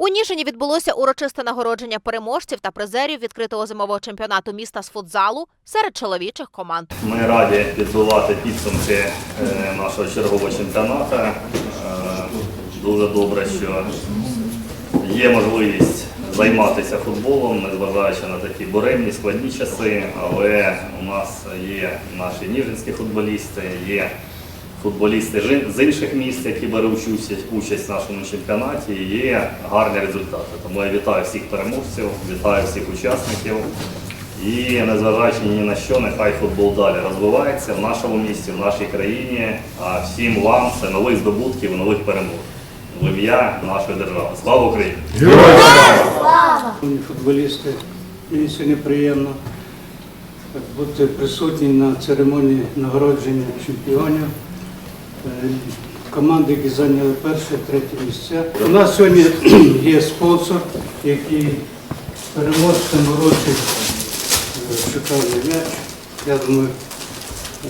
У Ніжині відбулося урочисте нагородження переможців та призерів відкритого зимового чемпіонату міста з футзалу серед чоловічих команд. Ми раді підбивати підсумки е, нашого чергового чемпіонату. Е, Дуже добре, що є можливість займатися футболом, незважаючи на такі буремні, складні часи, але у нас є наші ніжинські футболісти, є футболісти з інших міст, які беруть участь, в нашому чемпіонаті, і є гарні результати. Тому я вітаю всіх переможців, вітаю всіх учасників. І незважаючи ні на що, нехай футбол далі розвивається в нашому місті, в нашій країні. А всім вам це нових здобутків, нових перемог. В ім'я нашої держави. Слава Україні! Шановні футболісти, мені сьогодні приємно бути присутнім на церемонії нагородження чемпіонів. Е, Команди, які зайняли перше, третє місця. У нас сьогодні є спонсор, який переможцем вручить е, шикарний м'яч. Я думаю,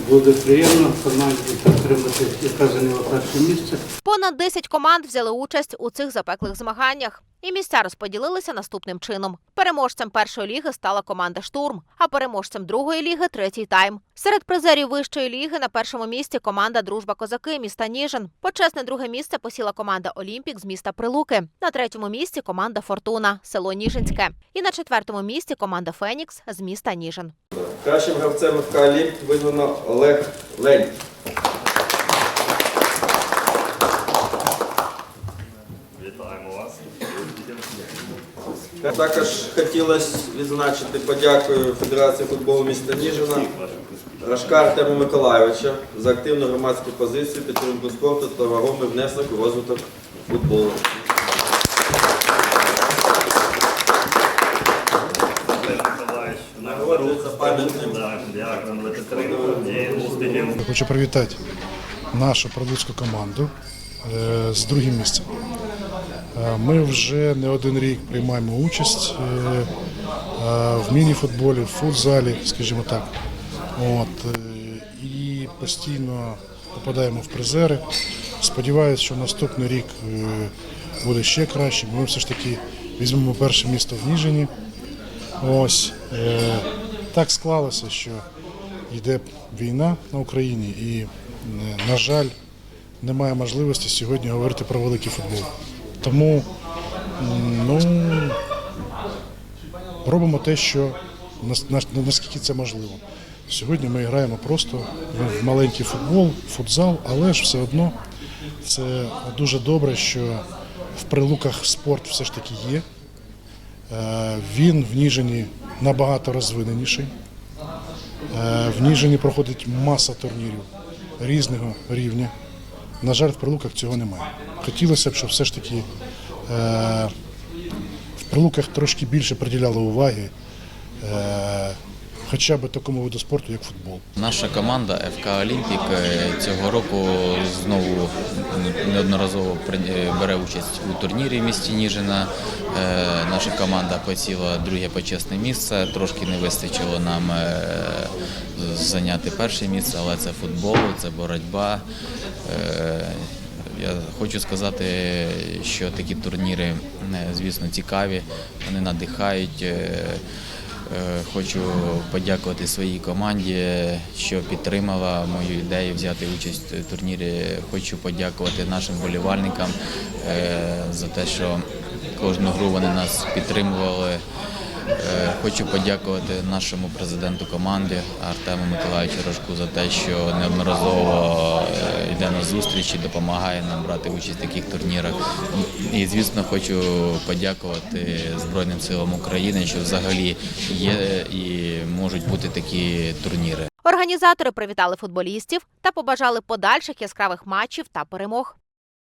буде приємно команді підтримати, яка зайняла перше місце. Понад 10 команд взяли участь у цих запеклих змаганнях. І місця розподілилися наступним чином: переможцем першої ліги стала команда Штурм, а переможцем другої ліги третій тайм. Серед призерів вищої ліги на першому місці команда Дружба Козаки міста Ніжин. Почесне друге місце посіла команда Олімпік з міста Прилуки. На третьому місці команда Фортуна, село Ніжинське. І на четвертому місці команда Фенікс з міста Ніжин. Кращим гравцем ФК Олімп визнано Олег Лень. Також хотілося відзначити подякою Федерації футболу міста Ніжина Рашка Артема Миколайовича за активну громадську позицію, підтримку спорту та вагомий внесок у розвиток футболу. Нагороджується пам'ятним. Хочу привітати нашу продуцьку команду е, з другим місцем. Е, Ми вже не один рік приймаємо участь е, е, в міні-футболі, в футзалі, скажімо так. От, і постійно попадаємо в призери. Сподіваюся, що наступний рік буде ще краще. Ми все ж таки візьмемо перше місто в Ніжині. Ось так склалося, що йде війна на Україні, і, на жаль, немає можливості сьогодні говорити про великий футбол. Тому ну, робимо те, що нас- нас- наскільки це можливо. Сьогодні ми граємо просто в маленький футбол, футзал, але ж все одно це дуже добре, що в прилуках спорт все ж таки є. Е, Він в Ніжині набагато розвиненіший. Е, В Ніжині проходить маса турнірів різного рівня. На жаль, в Прилуках цього немає. Хотілося б, щоб все ж таки е, в Прилуках трошки більше приділяли уваги е, хоча б такому виду спорту, як футбол. Наша команда ФК Олімпік е, цього року знову неодноразово е, бере участь у турнірі в місті Ніжина. Е, Наша команда посіла друге почесне місце. Трошки не вистачило нам зайняти перше місце, але це футбол, це боротьба. Я хочу сказати, що такі турніри, звісно, цікаві, вони надихають. Е, Хочу подякувати своїй команді, що підтримала мою ідею взяти участь у турнірі. Хочу подякувати нашим болівальникам е, за те, що кожну гру вони нас підтримували. Е, Хочу подякувати нашому президенту команди Артему Миколаївичу Рожку за те, що неодноразово е, йде на зустріч і допомагає нам брати участь в таких турнірах. І, звісно, хочу подякувати Збройним силам України, що взагалі є і можуть бути такі турніри. Організатори привітали футболістів та побажали подальших яскравих матчів та перемог.